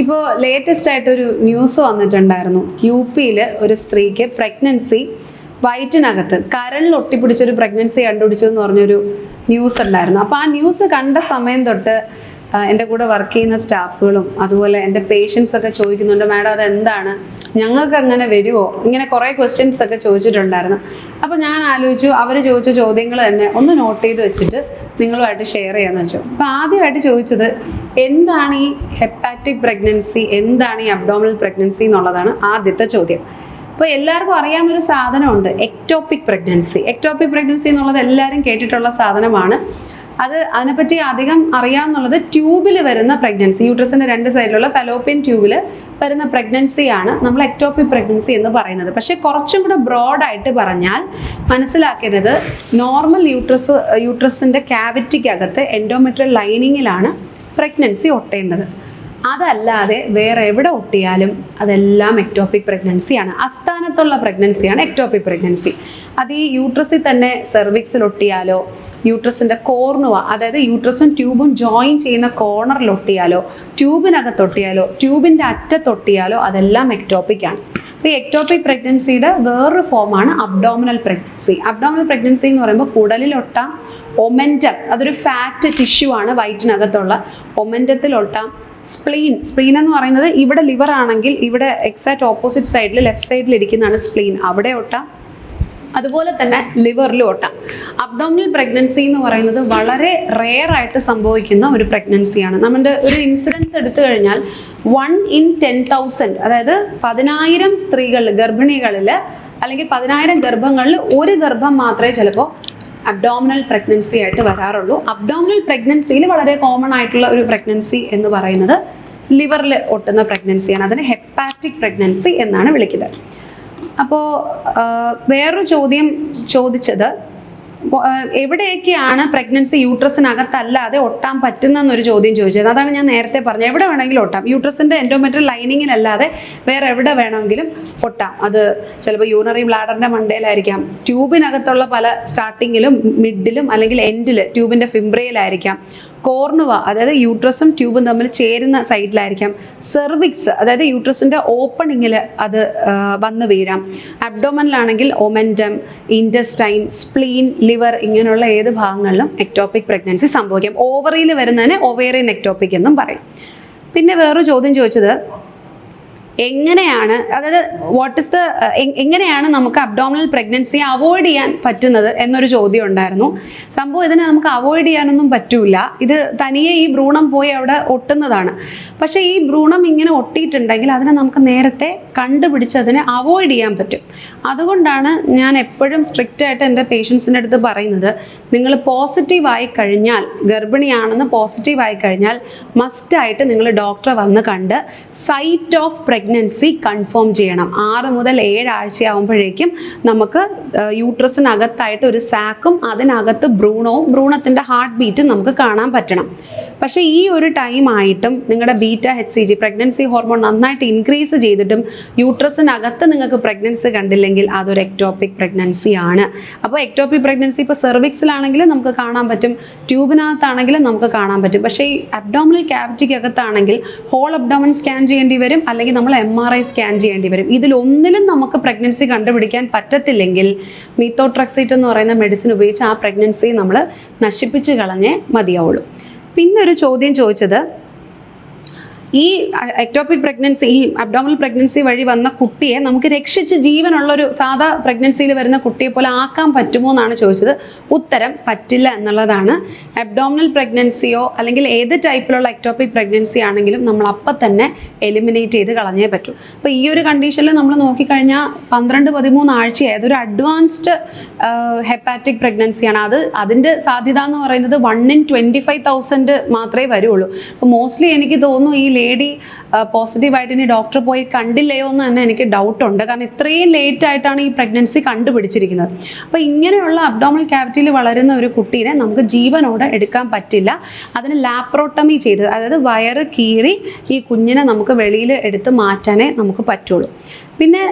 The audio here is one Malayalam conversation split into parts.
ഇപ്പോൾ ലേറ്റസ്റ്റ് ആയിട്ട് ഒരു ന്യൂസ് വന്നിട്ടുണ്ടായിരുന്നു. യു പിയിൽ ഒരു സ്ത്രീക്ക് പ്രഗ്നൻസി വയറ്റിനകത്ത് കരളിൽ ഒട്ടിപ്പിടിച്ചൊരു പ്രഗ്നൻസി കണ്ടുപിടിച്ചു എന്ന് പറഞ്ഞൊരു ന്യൂസ് ഉണ്ടായിരുന്നു. അപ്പോൾ ആ ന്യൂസ് കണ്ട സമയം തൊട്ട് എന്റെ കൂടെ വർക്ക് ചെയ്യുന്ന സ്റ്റാഫുകളും അതുപോലെ എന്റെ പേഷ്യൻസ് ഒക്കെ ചോദിക്കുന്നുണ്ട് മാഡം അത് എന്താണ് ഞങ്ങൾക്ക് അങ്ങനെ വരുമോ ഇങ്ങനെ കുറേ ക്വസ്റ്റ്യൻസ് ഒക്കെ ചോദിച്ചിട്ടുണ്ടായിരുന്നു. അപ്പോൾ ഞാൻ ആലോചിച്ചു അവർ ചോദിച്ച ചോദ്യങ്ങൾ തന്നെ ഒന്ന് നോട്ട് ചെയ്ത് വെച്ചിട്ട് നിങ്ങളുമായിട്ട് ഷെയർ ചെയ്യാമെന്ന് വെച്ചു. അപ്പോൾ ആദ്യമായിട്ട് ചോദിച്ചത് എന്താണ് ഈ ഹെപ്പാറ്റിക് പ്രഗ്നൻസി എന്താണ് ഈ അബ്ഡോമിനൽ പ്രഗ്നൻസി എന്നുള്ളതാണ് ആദ്യത്തെ ചോദ്യം. അപ്പോൾ എല്ലാവർക്കും അറിയാവുന്നൊരു സാധനമുണ്ട് എക്ടോപിക് പ്രഗ്നൻസി എക്ടോപിക് പ്രഗ്നൻസി എന്നുള്ളത് എല്ലാവരും കേട്ടിട്ടുള്ള സാധനമാണ്. അത് അതിനെപ്പറ്റി അധികം അറിയാമെന്നുള്ളത് ട്യൂബിൽ വരുന്ന പ്രഗ്നൻസി യൂട്രസിന്റെ രണ്ട് സൈഡിലുള്ള ഫെലോപ്പിയൻ ട്യൂബിൽ വരുന്ന പ്രഗ്നൻസിയാണ് നമ്മൾ എക്ടോപിക് പ്രഗ്നൻസി എന്ന് പറയുന്നത്. പക്ഷെ കുറച്ചും കൂടെ ബ്രോഡായിട്ട് പറഞ്ഞാൽ മനസ്സിലാക്കേണ്ടത് നോർമൽ യൂട്രസ് യൂട്രസിന്റെ ക്യാവിറ്റിക്കകത്ത് എൻഡോമെട്രിയൽ ലൈനിങ്ങിലാണ് പ്രഗ്നൻസി ഒട്ടേണ്ടത്. അതല്ലാതെ വേറെ എവിടെ ഒട്ടിയാലും അതെല്ലാം എക്ടോപിക് പ്രഗ്നൻസിയാണ് അസ്ഥാനത്തുള്ള പ്രഗ്നൻസിയാണ് എക്ടോപിക് പ്രഗ്നൻസി അത് ഈ യൂട്രസിൽ തന്നെ സെർവിക്സിൽ ഒട്ടിയാലോ യൂട്രസിന്റെ കോർണുവ അതായത് യൂട്രസും ട്യൂബും ജോയിൻ ചെയ്യുന്ന കോർണറിൽ ഒട്ടിയാലോ ട്യൂബിനകത്ത് ഒട്ടിയാലോ ട്യൂബിന്റെ അറ്റത്തൊട്ടിയാലോ അതെല്ലാം എക്ടോപിക് ആണ്. അപ്പോൾ ഈ എക്ടോപിക് പ്രഗ്നൻസിയുടെ വേറൊരു ഫോമാണ് അബ്ഡോമിനൽ പ്രഗ്നൻസി അബ്ഡോമിനൽ പ്രഗ്നൻസി എന്ന് പറയുമ്പോൾ കുടലിലൊട്ടാം ഒമെന്റം അതൊരു ഫാറ്റ് ടിഷ്യൂ ആണ് വയറ്റിനകത്തുള്ള ഒമെന്റത്തിലൊട്ടാം സ്പ്ലീൻ സ്പ്ലീൻ എന്ന് പറയുന്നത് ഇവിടെ ലിവർ ആണെങ്കിൽ ഇവിടെ എക്സാക്ട് ഓപ്പോസിറ്റ് സൈഡിൽ ലെഫ്റ്റ് സൈഡിൽ ഇരിക്കുന്നതാണ് സ്പ്ലീൻ അവിടെ ഒട്ടാം അതുപോലെ തന്നെ ലിവറിലും ഒട്ടാം. അബ്ഡോമിനൽ പ്രഗ്നൻസി എന്ന് പറയുന്നത് വളരെ റെയർ ആയിട്ട് സംഭവിക്കുന്ന ഒരു പ്രഗ്നൻസിയാണ് നമ്മുടെ ഒരു ഇൻസിഡൻസ് എടുത്തു കഴിഞ്ഞാൽ വൺ ഇൻ ടെൻ തൗസൻഡ് അതായത് പതിനായിരം സ്ത്രീകളിൽ ഗർഭിണികളിൽ അല്ലെങ്കിൽ പതിനായിരം ഗർഭങ്ങളിൽ ഒരു ഗർഭം മാത്രമേ ചിലപ്പോൾ അബ്ഡോമിനൽ പ്രഗ്നൻസി ആയിട്ട് വരാറുള്ളൂ. അബ്ഡോമിനൽ പ്രഗ്നൻസിയിൽ വളരെ കോമൺ ആയിട്ടുള്ള ഒരു പ്രഗ്നൻസി എന്ന് പറയുന്നത് ലിവറിൽ ഒട്ടുന്ന പ്രഗ്നൻസിയാണ് അതിനെ ഹെപ്പാറ്റിക് പ്രഗ്നൻസി എന്നാണ് വിളിക്കുന്നത്. അപ്പോൾ വേറൊരു ചോദ്യം ചോദിച്ചത് എവിടെയൊക്കെയാണ് പ്രഗ്നൻസി യൂട്രസിനകത്തല്ലാതെ ഒട്ടാൻ പറ്റുന്നതെന്നൊരു ചോദ്യം ചോദിച്ചത്. അതാണ് ഞാൻ നേരത്തെ പറഞ്ഞത്. എവിടെ വേണമെങ്കിലും ഒട്ടാം. യൂട്രസിന്റെ എൻഡോമെട്രിയൽ ലൈനിങ്ങിനല്ലാതെ വേറെ എവിടെ വേണമെങ്കിലും ഒട്ടാം. അത് ചിലപ്പോൾ യൂണറി ബ്ലാഡറിന്റെ മണ്ടയിലായിരിക്കാം. ട്യൂബിനകത്തുള്ള പല സ്റ്റാർട്ടിങ്ങിലും മിഡിലും അല്ലെങ്കിൽ എൻഡിൽ ട്യൂബിന്റെ ഫിംബ്രയിലായിരിക്കാം കോർണുവ അതായത് യൂട്രസും ട്യൂബും തമ്മിൽ ചേരുന്ന സൈഡിലായിരിക്കാം സെർവിക്സ് അതായത് യൂട്രസിന്റെ ഓപ്പണിങ്ങിൽ അത് വന്ന് വീഴാം. അബ്ഡോമനിലാണെങ്കിൽ ഒമെന്റം ഇന്റസ്റ്റൈൻ സ്പ്ലീൻ ലിവർ ഇങ്ങനെയുള്ള ഏത് ഭാഗങ്ങളിലും എക്ടോപിക് പ്രഗ്നൻസി സംഭവിക്കാം. ഓവറിയിൽ വരുന്നതിന് ഒവേറിയൻ എക്ടോപിക് എന്നും പറയും. പിന്നെ വേറൊരു ചോദ്യം ചോദിച്ചത് എങ്ങനെയാണ് അതായത് വാട്ട് ഇസ് ദ എങ്ങനെയാണ് നമുക്ക് അബ്ഡോമിനൽ പ്രഗ്നൻസി അവോയ്ഡ് ചെയ്യാൻ പറ്റുന്നത് എന്നൊരു ചോദ്യം ഉണ്ടായിരുന്നു. സംഭവം ഇതിനെ നമുക്ക് അവോയ്ഡ് ചെയ്യാനൊന്നും പറ്റൂല. ഇത് തനിയെ ഈ ഭ്രൂണം പോയി അവിടെ ഒട്ടുന്നതാണ്. പക്ഷേ ഈ ഭ്രൂണം ഇങ്ങനെ ഒട്ടിയിട്ടുണ്ടെങ്കിൽ അതിനെ നമുക്ക് നേരത്തെ കണ്ടുപിടിച്ച് അതിനെ അവോയ്ഡ് ചെയ്യാൻ പറ്റും. അതുകൊണ്ടാണ് ഞാൻ എപ്പോഴും സ്ട്രിക്റ്റ് ആയിട്ട് എന്റെ പേഷ്യൻസിന്റെ അടുത്ത് പറയുന്നത് നിങ്ങൾ പോസിറ്റീവ് ആയി കഴിഞ്ഞാൽ ഗർഭിണിയാണെന്ന് പോസിറ്റീവ് ആയി കഴിഞ്ഞാൽ മസ്റ്റായിട്ട് നിങ്ങൾ ഡോക്ടറെ വന്ന് കണ്ട് സൈറ്റ് ഓഫ് പ്രഗ്നൻസി കൺഫേം ചെയ്യണം. ആറ് മുതൽ ഏഴാഴ്ച ആഴ്ചയാകുമ്പോഴേക്കും നമുക്ക് യൂട്രസിനകത്തായിട്ട് ഒരു സാക്കും അതിനകത്ത് ഭ്രൂണവും ഭ്രൂണത്തിന്റെ ഹാർട്ട് ബീറ്റും നമുക്ക് കാണാൻ പറ്റണം. പക്ഷേ ഈ ഒരു ടൈം ആയിട്ടും നിങ്ങളുടെ beta H C G pregnancy hormone നന്നായിട്ട് ഇൻക്രീസ് ചെയ്തിട്ടും യൂട്രസിനകത്ത് നിങ്ങൾക്ക് പ്രഗ്നൻസി കണ്ടില്ലെങ്കിൽ അതൊരു എക്ടോപിക് പ്രഗ്നൻസി ആണ്. അപ്പോൾ എക്ടോപിക് പ്രഗ്നൻസി ഇപ്പോൾ സെർവിക്സിലാണെങ്കിലും നമുക്ക് കാണാൻ പറ്റും ട്യൂബിനകത്താണെങ്കിലും നമുക്ക് കാണാൻ പറ്റും. പക്ഷേ ഈ അബ്ഡോമിനൽ ക്യാവിറ്റിക്കകത്താണെങ്കിൽ ഹോൾ അബ്ഡോമൻ സ്കാൻ ചെയ്യേണ്ടി വരും അല്ലെങ്കിൽ നമ്മൾ എം ആർ ഐ സ്കാൻ ചെയ്യേണ്ടി വരും. ഇതിലൊന്നിലും നമുക്ക് പ്രഗ്നൻസി കണ്ടുപിടിക്കാൻ പറ്റത്തില്ലെങ്കിൽ മീത്തോട്രക്സൈറ്റ് എന്ന് പറയുന്ന മെഡിസിൻ ഉപയോഗിച്ച് ആ പ്രഗ്നൻസി നമ്മൾ നശിപ്പിച്ച് കളഞ്ഞേ മതിയാവുള്ളൂ. പിന്നെ ഒരു ചോദ്യം ചോദിച്ചത് ഈ എക്ടോപിക് പ്രഗ്നൻസി ഈ അബ്ഡോമിനൽ പ്രഗ്നൻസി വഴി വന്ന കുട്ടിയെ നമുക്ക് രക്ഷിച്ച് ജീവനുള്ള ഒരു സാധാ പ്രഗ്നൻസിയിൽ വരുന്ന കുട്ടിയെ പോലെ ആക്കാൻ പറ്റുമോ എന്നാണ് ചോദിച്ചത്. ഉത്തരം പറ്റില്ല എന്നുള്ളതാണ്. അബ്ഡോമിനൽ പ്രഗ്നൻസിയോ അല്ലെങ്കിൽ ഏത് ടൈപ്പിലുള്ള എക്ടോപിക് പ്രഗ്നൻസി ആണെങ്കിലും നമ്മൾ അപ്പം തന്നെ എലിമിനേറ്റ് ചെയ്ത് കളഞ്ഞേ പറ്റൂ. അപ്പോൾ ഈ ഒരു കണ്ടീഷനിൽ നമ്മൾ നോക്കിക്കഴിഞ്ഞാൽ പന്ത്രണ്ട് പതിമൂന്ന് ആഴ്ചയായി അതൊരു അഡ്വാൻസ്ഡ് ഹെപ്പാറ്റിക് പ്രഗ്നൻസിയാണ് അത് അതിന്റെ സാധ്യത എന്ന് പറയുന്നത് one in twenty five thousand മാത്രമേ വരുള്ളൂ. അപ്പോൾ മോസ്റ്റ്ലി എനിക്ക് തോന്നുന്നു ഈ ലേഡി പോസിറ്റീവായിട്ട് ഇനി ഡോക്ടർ പോയി കണ്ടില്ലയോ എന്ന് തന്നെ എനിക്ക് ഡൗട്ട് ഉണ്ട്. കാരണം ഇത്രയും ലേറ്റ് ആയിട്ടാണ് ഈ പ്രഗ്നൻസി കണ്ടുപിടിച്ചിരിക്കുന്നത്. അപ്പോൾ ഇങ്ങനെയുള്ള അബ്ഡോമൽ ക്യാവിറ്റിയിൽ വളരുന്ന ഒരു കുട്ടീനെ നമുക്ക് ജീവനോടെ എടുക്കാൻ പറ്റില്ല. അതിന് ലാപ്രോട്ടമി ചെയ്ത് അതായത് വയറ് കീറി ഈ കുഞ്ഞിനെ നമുക്ക് വെളിയിൽ എടുത്ത് മാറ്റാനേ നമുക്ക് പറ്റുള്ളൂ. പിന്നെ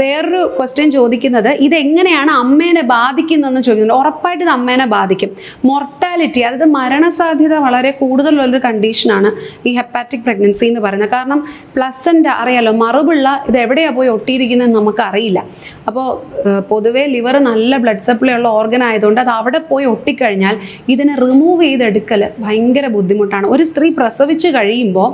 വേറൊരു ക്വസ്റ്റ്യൻ ചോദിക്കുന്നത് ഇതെങ്ങനെയാണ് അമ്മേനെ ബാധിക്കുന്നതെന്ന് ചോദിക്കുന്നത് ഉറപ്പായിട്ട് ഇത് അമ്മേനെ ബാധിക്കും. മൊർട്ടാലിറ്റി അതായത് മരണസാധ്യത വളരെ കൂടുതലുള്ളൊരു കണ്ടീഷനാണ് ഈ ഹെപ്പാറ്റിക് പ്രഗ്നൻസി എന്ന് പറയുന്നത്. കാരണം പ്ലസന്റ് അറിയാലോ മറുപുള്ള ഇത് എവിടെയാണ് പോയി ഒട്ടിയിരിക്കുന്നതെന്ന് നമുക്ക് അറിയില്ല അപ്പോൾ പൊതുവേ ലിവർ നല്ല ബ്ലഡ് സപ്ലൈ ഉള്ള ഓർഗൻ ആയതുകൊണ്ട് അത് അവിടെ പോയി ഒട്ടിക്കഴിഞ്ഞാൽ ഇതിനെ റിമൂവ് ചെയ്തെടുക്കൽ ഭയങ്കര ബുദ്ധിമുട്ടാണ്. ഒരു സ്ത്രീ പ്രസവിച്ച് കഴിയുമ്പോൾ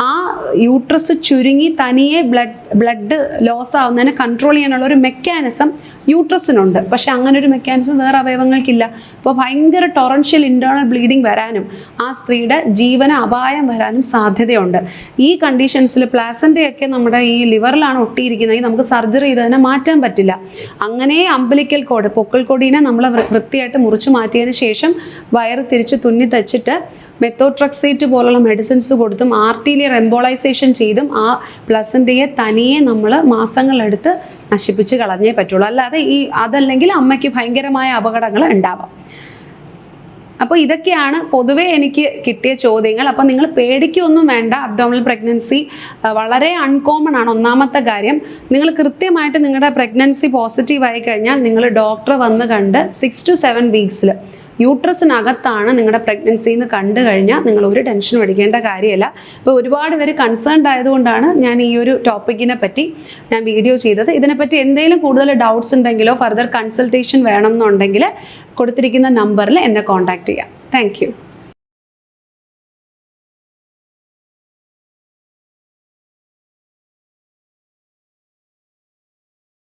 ആ യൂട്രസ് ചുരുങ്ങി തനിയെ ബ്ലഡ് ബ്ലഡ് ലോസ് ആവുന്നതിനെ കൺട്രോൾ ചെയ്യാനുള്ള ഒരു മെക്കാനിസം യൂട്രസിനുണ്ട് പക്ഷെ അങ്ങനെ ഒരു മെക്കാനിസം വേറെ അവയവങ്ങൾക്കില്ല. അപ്പോൾ ഭയങ്കര ടൊറൻഷ്യൽ ഇന്റേർണൽ ബ്ലീഡിങ് വരാനും ആ സ്ത്രീയുടെ ജീവന അപായം വരാനും സാധ്യതയുണ്ട്. ഈ കണ്ടീഷൻസിൽ പ്ലാസന്റെയൊക്കെ നമ്മുടെ ഈ ലിവറിലാണ് ഒട്ടിയിരിക്കുന്നത്. നമുക്ക് സർജറി ചെയ്തതിനെ മാറ്റാൻ പറ്റില്ല. അങ്ങനെ അമ്പലിക്കൽ കോഡ് പൊക്കൽ കൊടീനെ നമ്മൾ വൃത്തിയായിട്ട് മുറിച്ച് മാറ്റിയതിന് ശേഷം വയറ് തിരിച്ച് തുന്നി തച്ചിട്ട് മെത്തോട്രക്സേറ്റ് പോലുള്ള മെഡിസിൻസ് കൊടുത്തും ആർട്ടീലിയർ എംബോളൈസേഷൻ ചെയ്തും ആ പ്ലസന്റെയെ തനിയെ നമ്മൾ മാസങ്ങളെടുത്ത് നശിപ്പിച്ച് കളഞ്ഞേ പറ്റുള്ളൂ. അല്ലാതെ ഈ അതല്ലെങ്കിൽ അമ്മയ്ക്ക് ഭയങ്കരമായ അപകടങ്ങൾ ഉണ്ടാവാം. അപ്പോൾ ഇതൊക്കെയാണ് പൊതുവേ എനിക്ക് കിട്ടിയ ചോദ്യങ്ങൾ. അപ്പോൾ നിങ്ങൾ പേടിക്കൊന്നും വേണ്ട. അബ്ഡോമിനൽ പ്രഗ്നൻസി വളരെ അൺകോമൺ ആണ്. ഒന്നാമത്തെ കാര്യം നിങ്ങൾ കൃത്യമായിട്ട് നിങ്ങളുടെ പ്രഗ്നൻസി പോസിറ്റീവ് ആയി കഴിഞ്ഞാൽ നിങ്ങൾ ഡോക്ടറെ വന്ന് കണ്ട് സിക്സ് ടു സെവൻ വീക്സിൽ യൂട്രസിനകത്താണ് നിങ്ങളുടെ പ്രഗ്നൻസി എന്ന് കണ്ടു കഴിഞ്ഞാൽ നിങ്ങൾ ഒരു ടെൻഷൻ പഠിക്കേണ്ട കാര്യമല്ല. ഇപ്പോൾ ഒരുപാട് പേര് കൺസേൺഡ് ആയതുകൊണ്ടാണ് ഞാൻ ഈ ഒരു ടോപ്പിക്കിനെ പറ്റി ഞാൻ വീഡിയോ ചെയ്തത്. ഇതിനെപ്പറ്റി എന്തെങ്കിലും കൂടുതൽ ഡൗട്ട്സ് ഉണ്ടെങ്കിലോ ഫർദർ കൺസൾട്ടേഷൻ വേണം എന്നുണ്ടെങ്കിൽ കൊടുത്തിരിക്കുന്ന നമ്പറിൽ എന്നെ കോൺടാക്ട് ചെയ്യാം. താങ്ക്